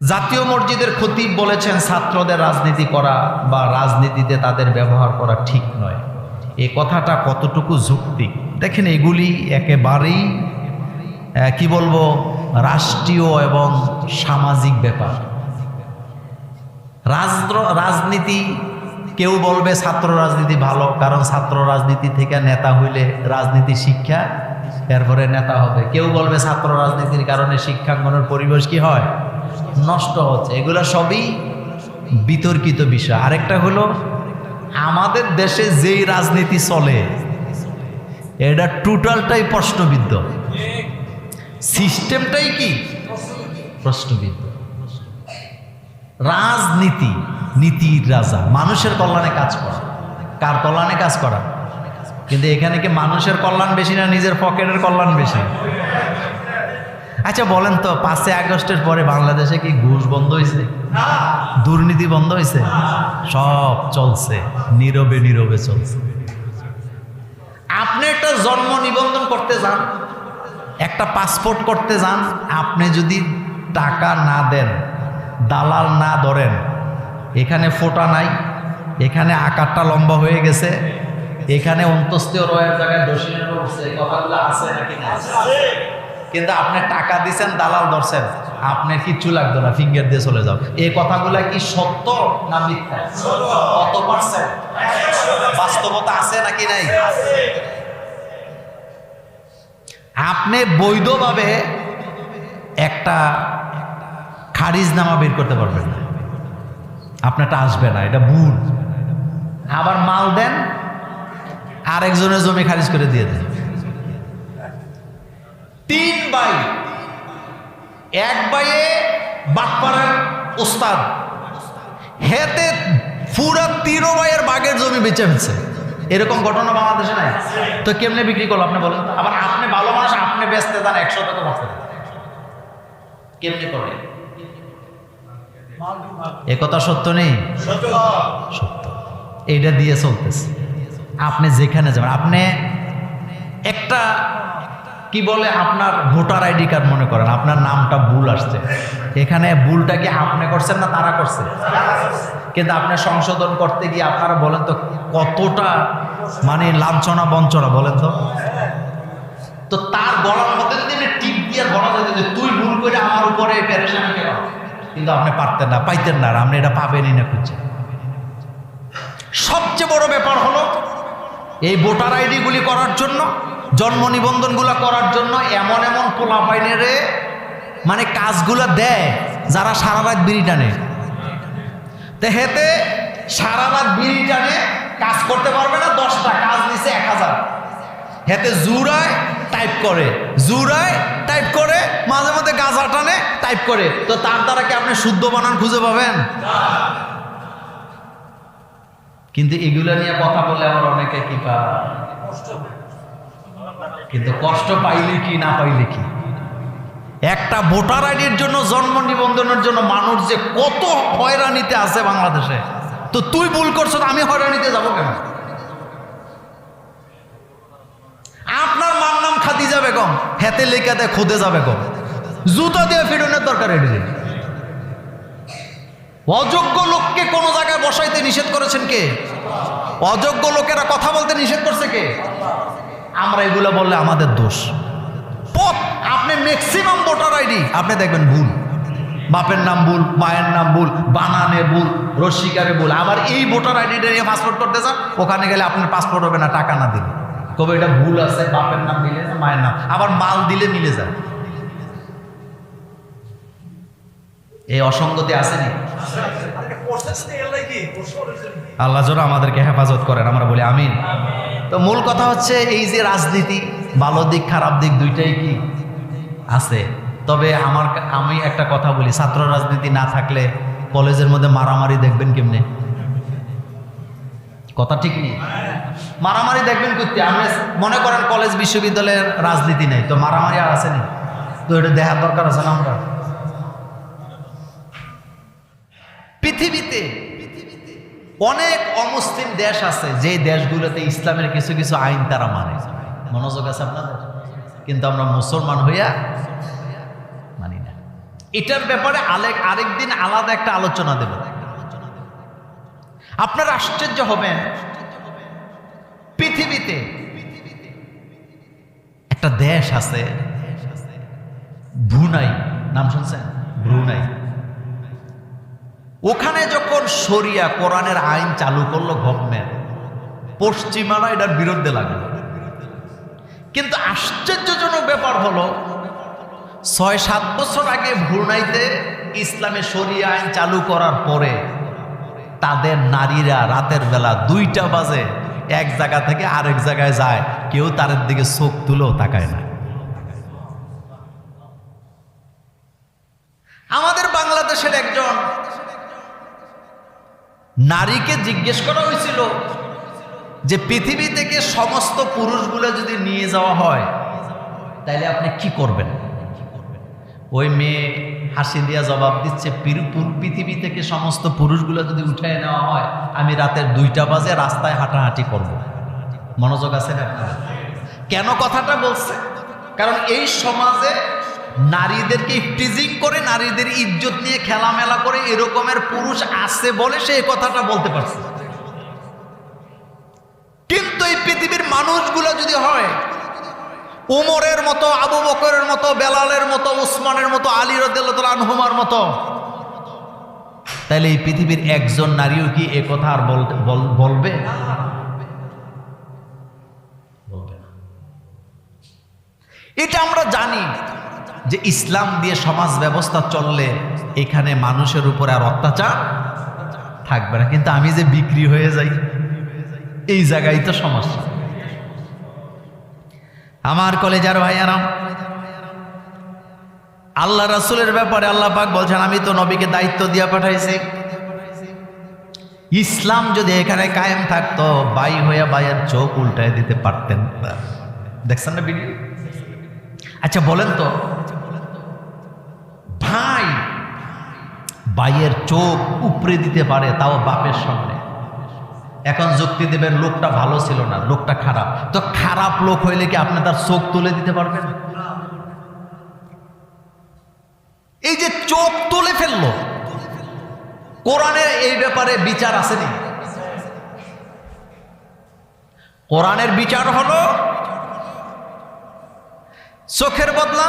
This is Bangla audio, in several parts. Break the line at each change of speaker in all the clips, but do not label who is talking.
জাতীয় মসজিদের খতিব বলেছেন, ছাত্রদের রাজনীতি করা বা রাজনীতিতে তাদের ব্যবহার করা ঠিক নয়। এই কথাটা কতটুকু যুক্তি? দেখেন, এগুলি একেবারেই কি বলব, রাষ্ট্রীয় এবং সামাজিক ব্যাপার। রাষ্ট্র রাজনীতি, কেউ বলবে ছাত্র রাজনীতি ভালো, কারণ ছাত্র রাজনীতি থেকে নেতা হইলে রাজনীতি শিক্ষা, এরপরে নেতা হবে। কেউ বলবে ছাত্র রাজনীতির কারণে শিক্ষাঙ্গনের পরিবেশ কি হয়? নষ্ট হচ্ছে। এগুলো সবই বিতর্কিত বিষয়। আরেকটা হলো, আমাদের দেশে যেই রাজনীতি চলে, এটা টোটালটাই প্রশ্নবিদ্ধ। সিস্টেমটাই কি? প্রশ্নবিদ্ধ। রাজনীতি, নীতির রাজা। মানুষের কল্যাণে কাজ করা। কার কল্যাণে কাজ করা? কিন্তু এখানে কি মানুষের কল্যাণ বেশি না নিজের পকেটের কল্যাণ বেশি? আচ্ছা বলেন তো, পাঁচই আগস্টের পরে বাংলাদেশে কি ঘুষ বন্ধ হয়েছে দুর্নীতি বন্ধ হয়েছে সব চলছে, নীরবে নীরবে চলছে। আপনি একটা জন্ম নিবন্ধন করতে যান, একটা পাসপোর্ট করতে যান, আপনি যদি টাকা না দেন, দালাল না ধরেন, এখানে ফোটা নাই, এখানে আকারটা লম্বা হয়ে গেছে, এখানে অন্তস্তীয় রয়ের জায়গায় উঠছে কথাগুলো আছে নাকি না কিন্তু আপনি টাকা দিচ্ছেন দালাল ধরছেন। আপনার কিচ্ছু লাগতো না ফিঙ্গার দিয়ে চলে যাও। এই কথাগুলা কি সত্য না মিথ্যা? কত পার্সেন্ট বাস্তবতা আছে নাকি নাই? আপনি বৈধভাবে একটা খারিজনামা বের করতে পারবেন না। আপনারটা আসবে না, এটা ভুল। আবার মাল দেন, আরেকজনের জমি খারিজ করে দিয়ে দেন। তিন বাই। এক বাইয়ে বাটপাড়ার ওস্তাদ। হেতে পুরা তিরো বাইয়ের বাগের জমি বেচে ফেলছে। এরকম ঘটনা বাংলাদেশে নাই। তো কেমনে বিক্রি করল আপনি বলেন আবার আপনি ভালো মানুষ আপনি বেচতে যান একশো টাকা বাঁচতে কেমনে করে? এ কথা সত্য নেই? সত্য। এইটা দিয়ে চলতেছে। আপনি যেখানে যাবেন আপনি একটা কি বলে আপনার ভোটার আইডি কার্ড মনে করেন? আপনার নামটা ভুল আসছে। এখানে ভুলটা কি আপনি করছেন না তারা করছে? কিন্তু আপনি সংশোধন করতে গিয়ে আপনারা বলেন তো, কতটা মানে লাঞ্ছনা বঞ্চনা বলেন তো? তো তার গলার মধ্যে যদি টিপ দিয়ে ধরা যেত যে তুই ভুল করে আমার উপরে প্যারেশানি কেন? কিন্তু আপনি পারতেন না, পাইতেন না আর আপনি এটা পাবেনই না খুঁজছেন সবচেয়ে বড় ব্যাপার হলো, এই ভোটার আইডিগুলি করার জন্য জন্ম নিবন্ধনগুলো করার জন্য এমন এমন পোলাপাইনেরে মানে কাজগুলো দেয় যারা সারা রাত বিড়ি টানে। তো হেতে সারা রাত বিড়ি টানে, কাজ করতে পারবে না, দশটা কাজ নিছে এক হাজার। হেতে জুরায় টাইপ করে, জুরায় টাইপ করে, মাঝে মধ্যে গাঁজা টানে, টাইপ করে। তো তার দ্বারা কি আপনি শুদ্ধ বানান খুঁজে পাবেন? কিন্তু এগুলো নিয়ে কথা বলে আমার অনেকে কি পা কিন্তু কষ্ট পাইলে কি, না পাইলে কি? একটা ভোটার আইডির জন্য, জন্ম নিবন্ধনের জন্য মানুষ যে কত হয়রানিতে আছে বাংলাদেশে। তো তুই ভুল করছ, আমি হয়রানিতে যাব কেন? আপনার মার নাম খাদিজা বেগম, হেতে লেখা দেয় খোদে যাবে কম জুতা দিয়ে ফিরনের দরকার এটি অযোগ্য লোককে কোনো জায়গায় বসাইতে নিষেধ করেছেন কে? অযোগ্য লোকেরা কথা বলতে নিষেধ করছে কে? আমরা এগুলো বললে আমাদের দোষ। পথ আপনি ম্যাক্সিমাম ভোটার আইডি আপনি দেখবেন ভুল। বাপের নাম ভুল মায়ের নাম ভুল বানানে ভুল রসিকারে ভুল। আবার এই ভোটার আইডিটা নিয়ে পাসপোর্ট করতে চান ওখানে গেলে আপনার পাসপোর্ট হবে না টাকা না দিলে। তবে এটা ভুল আছে বাপের নাম মিলে না মায়ের নাম। আবার মাল দিলে মিলে যায়। এই অসঙ্গতি আসেনি আল্লাহ যেন আমাদেরকে হেফাজত করেন আমরা বলি আমিন। তো মূল কথা হচ্ছে এই যে রাজনীতি, ভালো দিক, খারাপ দিক দুইটাই কি আছে? তবে আমার আমি একটা কথা বলি, ছাত্র রাজনীতি না থাকলে কলেজের মধ্যে মারামারি দেখবেন কেমনে? কথা ঠিক নেই? মারামারি দেখবেন করতে আমি মনে করেন কলেজ বিশ্ববিদ্যালয়ের রাজনীতি নেই, তো মারামারি আর আসেনি তো এটা দেখার দরকার আছে না আমরা? পৃথিবীতে অনেক অমুসলিম দেশ আছে, যে দেশগুলোতে ইসলামের কিছু কিছু আইন তারা মানে। মনোযোগ আছে আপনাদের? কিন্তু আমরা মুসলমান হইয়া মানি না। এটার ব্যাপারে আলেক আরেকদিন আলাদা একটা আলোচনা দেব। আপনার আশ্চর্য হবেন, পৃথিবীতে একটা দেশ আছে, ব্রুনাই। নাম শুনছেন? ব্রুনাই। ওখানে যখন শরিয়া কোরআনের আইন চালু করল গভর্নমেন্ট পশ্চিমারা এটার বিরুদ্ধে লাগল। কিন্তু আশ্চর্যজনক ব্যাপার হলো, ছয় সাত বছর আগে ভুরনাইতে ইসলামে শরিয়া আইন চালু করার পরে তাদের নারীরা রাতের বেলা দুইটা বাজে এক জায়গা থেকে আরেক জায়গায় যায়, কেউ তাদের দিকে চোখ তুলেও তাকায় না। আমাদের বাংলাদেশের একজন নারীকে জিজ্ঞেস করা হয়েছিল যে পৃথিবী থেকে সমস্ত পুরুষগুলো যদি নিয়ে যাওয়া হয় তাহলে আপনি কি করবেন ওই মেয়ে হাসি দিয়া জবাব দিচ্ছে পৃথিবী থেকে সমস্ত পুরুষগুলো যদি উঠে নেওয়া হয়, আমি রাতের দুইটা বাজে রাস্তায় হাঁটাহাঁটি করব। মনোযোগ আছে না? কেন কথাটা বলছে কারণ এই সমাজে নারীদেরকে টিজিং করে, নারীদের ইজ্জত নিয়ে খেলামেলা করে এরকমের পুরুষ আছে বলে সে কথাটা বলতে পারছে। কিন্তু এই পৃথিবীর মানুষগুলো যদি হয়, উমরের মতো, আবু বকরের মতো, বেলালের মতো, উসমানের মতো, আলী আনহুমার মতো, তাহলে এই পৃথিবীর একজন নারীও কি এ কথা আর বল- বলবে? বলবে এটা আমরা জানি। যে ইসলাম দিয়ে সমাজ ব্যবস্থা চললে এখানে মানুষের উপরে আর অত্যাচার থাকবে না। কিন্তু আমি যে বিক্রি হয়ে যাই, এই জায়গায় তো সমস্যা। আমার কলেজার ভাইয়ারাম আল্লাহ রাসুলের ব্যাপারে আল্লাহ পাক বলছেন, আমি তো নবীকে দায়িত্ব দিয়ে পাঠাইছি। ইসলাম যদি এখানে কায়েম থাকতো, বাই হয়ে বাইয়ের চোখ উল্টায় দিতে পারতেন দেখছেন না ভিডিও আচ্ছা বলেন তো বাইয়ের চোখ উপরে দিতে পারে, তাও বাপের সামনে। এখন যুক্তি দেবেন লোকটা ভালো ছিল না, লোকটা খারাপ। তো খারাপ লোক হইলে কি আপনি তার চোখ তুলে দিতে পারবেন? এই যে চোখ তুলে ফেলল কোরআনে এই ব্যাপারে বিচার আসেনি। কোরআনের বিচার হলো, চোখের বদলা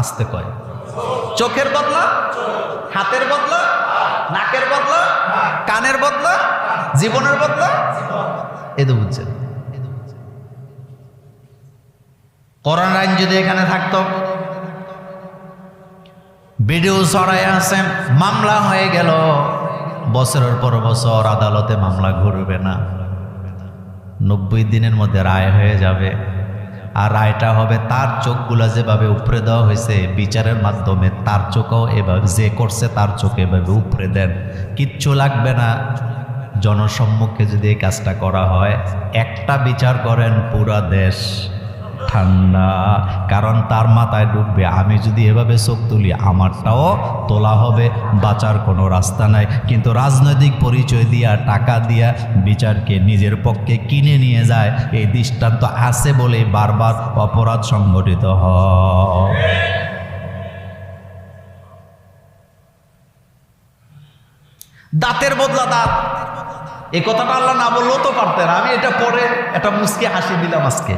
আসতে কয়। চোখের বদলা, হাতের বদলা, নাকের বদলা, কানের বদলা, জীবনের বদলা, এ তো বুঝছেন। করোনা আইন যদি এখানে থাকতো, ভিডিও ছড়াই আছে, মামলা হয়ে গেল, বছরের পর বছর আদালতে মামলা ঘুরবে না। নব্বই দিনের মধ্যে রায় হয়ে যাবে। আর রায়টা হবে তার চোখগুলো যেভাবে উপরে দেওয়া হয়েছে, বিচারের মাধ্যমে তার চোখও এভাবে, যে করছে তার চোখে এভাবে উপরে দেন। কিচ্ছু লাগবে না। জনসম্মুখে যদি এই কাজটা করা হয়, একটা বিচার করেন পুরা দেশ। ঠান্ডা, কারণ তার মাথায় ডুববে। আমি যদি এভাবে চোখ তুলি, আমারটাও তোলা হবে, বাঁচার কোনো রাস্তা নাই। কিন্তু রাজনৈতিক পরিচয় দিয়া, টাকা দিয়া বিচারকে নিজের পক্ষে কিনে নিয়ে যায়, এই দৃষ্টান্ত আছে বলেই বারবার অপরাধ সংঘটিত হয়। দাঁতের বদলা দাঁত। এই কথাটা আল্লাহ না বললেও তো পারতেন। আমি এটা পরে একটা মুসকে হাসি দিলাম আজকে।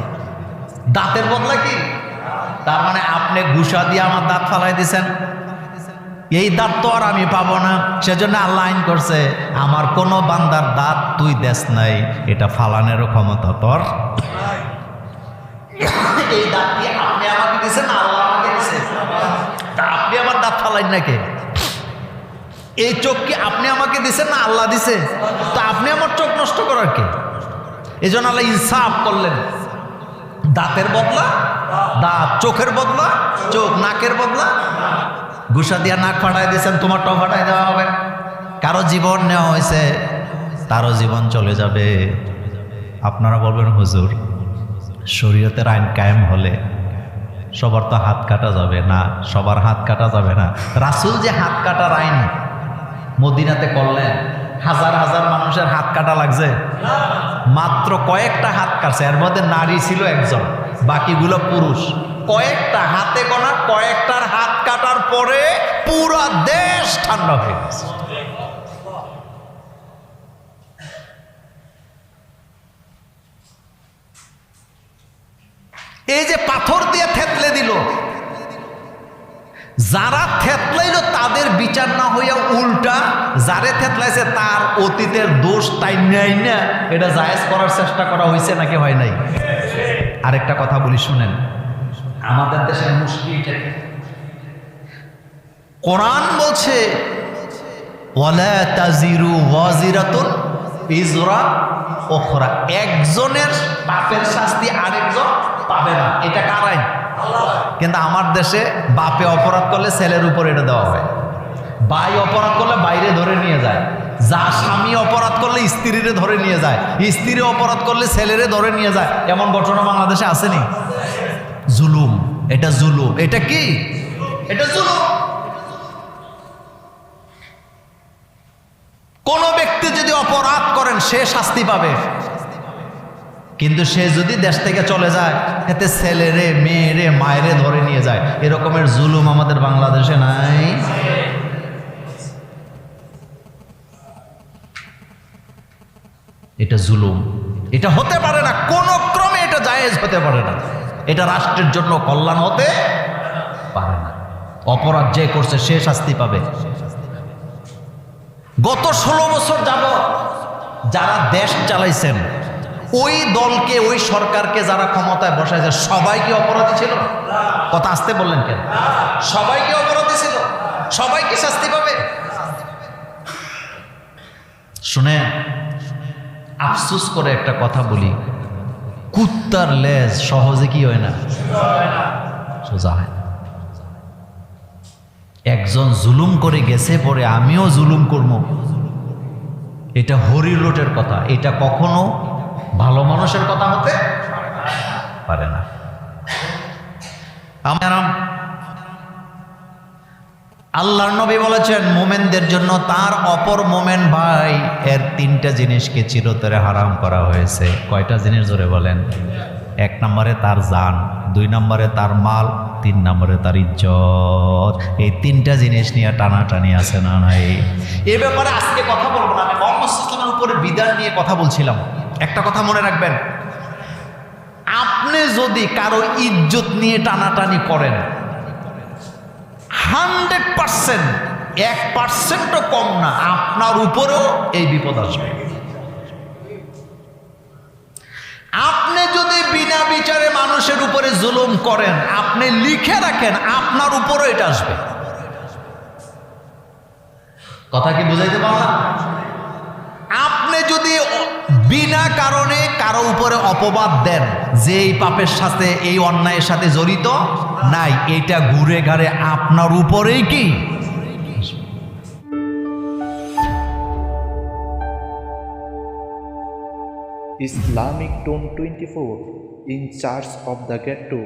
দাঁতের বদলা কি? তার মানে আপনি ঘুষা দিয়ে আমার দাঁত ফালাই দিছেন এই দাঁত তো আর আমি পাবো না। সেজন্য আল্লাহ আইন করছে, আমার কোনো বান্দার দাঁত তুই দেশ নাই, এটা ফালানেরও ক্ষমতা তোর। এই দাঁত কি আপনি আমাকে দিছেন না আল্লাহ আমাকে দিছে তা আপনি আমার দাঁত ফালাই নাকি এই চোখ কি আপনি আমাকে দিছেন না আল্লাহ দিছে তো আপনি আমার চোখ নষ্ট করার কে? এই জন্য আল্লাহ ইনসাফ করলেন। দাঁতের বদলা, দাঁত চোখের বদলা, চোখ নাকের বদলা। ঘুষা দিয়া নাক ফাটাই দিয়েছেন তোমার তোমারটাও ফাটাই দেওয়া হবে। কারও জীবন নেওয়া হয়েছে, তারও জীবন চলে যাবে। আপনারা বলবেন, হুজুর, শরীয়তের আইন কায়েম হলে সবার তো হাত কাটা যাবে না, সবার হাত কাটা যাবে না। রাসুল যে হাত কাটার আইন, মদিনাতে করলেন, হাজার হাজার মানুষের হাত কাটা লাগছে। মাত্র কয়েকটা হাত কাটছে, এর মধ্যে নারী ছিল একজন, বাকিগুলো পুরুষ। কয়েকটা হাতে গোনা, কয়েকটার হাত কাটার পরে পুরো দেশ ঠান্ডা হয়ে গেছে। এই যে পাথর দিয়ে থেতলে দিল যারা থেতলাইল তাদের বিচার না হইয়া উল্টা, যারে থেতলাইছে তার অতীতের দোষ তাই নেই না, এটা জায়েজ করার চেষ্টা করা হয়েছে নাকি হয় নাই? আরেকটা কথা বলি, শুনেন। আমাদের দেশের মুশকিলটা কি? কোরআন বলছে তাজিরু ইজরা ওখরা একজনের পাপের শাস্তি আরেকজন পাবে না। এটা কার আইন? কিন্তু আমার দেশে বাপে অপরাধ করলে ছেলের উপর এটা দেওয়া হয়। ভাই অপরাধ করলে বাইরে ধরে নিয়ে যায়। যা স্বামী অপরাধ করলে স্ত্রীরে ধরে নিয়ে যায়। স্ত্রী অপরাধ করলে ছেলেরে ধরে নিয়ে যায়। এমন ঘটনা বাংলাদেশে আসেনি? জুলুম। এটা জুলুম। এটা কি? এটা জুলুম। কোন ব্যক্তি যদি অপরাধ করেন, সে শাস্তি পাবে। কিন্তু সে যদি দেশ থেকে চলে যায়, এতে ছেলেরে, মেয়েরে, মায়েরে ধরে নিয়ে যায়। এরকমের জুলুম আমাদের বাংলাদেশে নাই। এটা জুলুম। এটা হতে পারে না, কোন ক্রমে এটা জায়েজ হতে পারে না। এটা রাষ্ট্রের জন্য কল্যাণ হতে পারে না। অপরাধ যে করছে, সে শাস্তি পাবে। গত ষোলো বছর যাব যারা দেশ চালাইছেন ওই দলকে, ওই সরকারকে যারা ক্ষমতায় বসাইছে সবাই কি অপরাধী ছিল? কথা আসতে বললেন কেন? সবাই কি অপরাধী ছিল? সবাই কি শাস্তি পাবে? শুনে আফসুস করে একটা কথা বলি। কুত্তার লেজ সহজে কি হয় না? সোজা হয় একজন জুলুম করে গেছে পরে আমিও জুলুম করব। এটা হরি লোটের কথা। এটা কখনো ভালো মানুষের কথা হতে পারে না। আমার আল্লাহর নবী বলেছেন, মোমেনদের জন্য তার অপর মোমেন ভাই এর তিনটা জিনিসকে চিরতরে হারাম করা হয়েছে। কয়টা জিনিস ধরে বলেন? এক নম্বরে তার জান, দুই নম্বরে তার মাল, তিন নম্বরে তার ইজ্জত। এই তিনটা জিনিস নিয়ে টানাটানি আছে না নাই? এ ব্যাপারে আজকে কথা বলব না। আমি মোহাম্মদ উপরে বিধান নিয়ে কথা বলছিলাম। একটা কথা মনে রাখবেন। আপনি যদি কারও ইজ্জত নিয়ে টানাটানি করেন, হান্ড্রেড পার্সেন্ট, এক পার্সেন্টও কম না, আপনার উপরেও এই বিপদ আসবে। আপনি যদি বিনা বিচারে মানুষের উপরে জুলুম করেন, আপনি লিখে রাখেন, আপনার উপরও এটা আসবে। কথা কি বুঝাইতে পারলাম? আপনি যদি বিনা কারণে কারও উপরে অপবাদ দেন যে এই পাপের সাথে, এই অন্যায়ের সাথে জড়িত, নাই, এটা ঘুরে ঘাড়ে আপনার উপরেই কি?
Islamic tone Islamic Tone 24 in charge of the ghetto